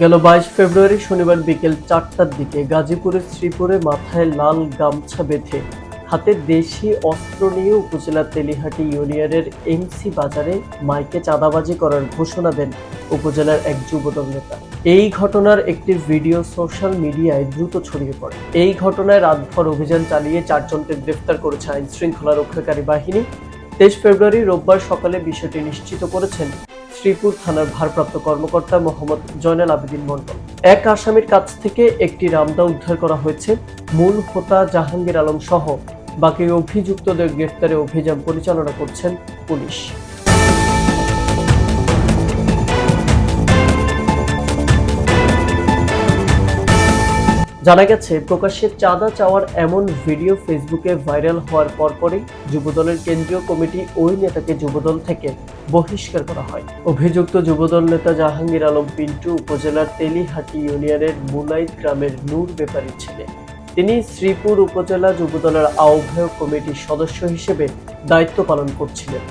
গেল বাইশ ফেব্রুয়ারি শনিবার বিকেল চারটার দিকে গাজীপুরের শ্রীপুরে মাথায় লাল গামছা বেঁধে হাতে দেশি অস্ত্র নিয়ে উপজেলার তেলিহাটি ইউনিয়নের এমসি বাজারে মাইকে চাঁদাবাজি করার ঘোষণা দেন উপজেলার এক যুবদল নেতা। এই ঘটনার একটি ভিডিও সোশ্যাল মিডিয়ায় দ্রুত ছড়িয়ে পড়ে। এই ঘটনায় রাতভর অভিযান চালিয়ে চারজনকে গ্রেফতার করেছে আইন শৃঙ্খলা রক্ষাকারী বাহিনী। তেইশ ফেব্রুয়ারি রোববার সকালে বিষয়টি নিশ্চিত করেছেন শ্রীপুর থানার ভারপ্রাপ্ত কর্মকর্তা মোহাম্মদ জয়নাল আবেদিন মন্ডল এক আসামির কাছ থেকে একটি রামদা উদ্ধার করা হয়েছে। মূল হোতা জাহাঙ্গীর আলম সহ বাকি অভিযুক্তদের গ্রেফতারে অভিযান পরিচালনা করছেন পুলিশ। জানা গেছে, প্রকাশ্যে চাঁদা চাওয়ার এমন ভিডিও ফেসবুকে ভাইরাল হওয়ার পরপরই যুবদলের কেন্দ্রীয় কমিটি ওই নেতাকে যুবদল থেকে বহিষ্কার করা হয়। অভিযুক্ত যুবদল নেতা জাহাঙ্গীর আলম পিন্টু উপজেলার তেলিহাটি ইউনিয়নের মুলাইদ গ্রামের নূর ব্যাপারীর ছেলে। তিনি শ্রীপুর উপজেলা যুবদলের আহ্বায়ক কমিটির সদস্য হিসেবে দায়িত্ব পালন করছিলেন।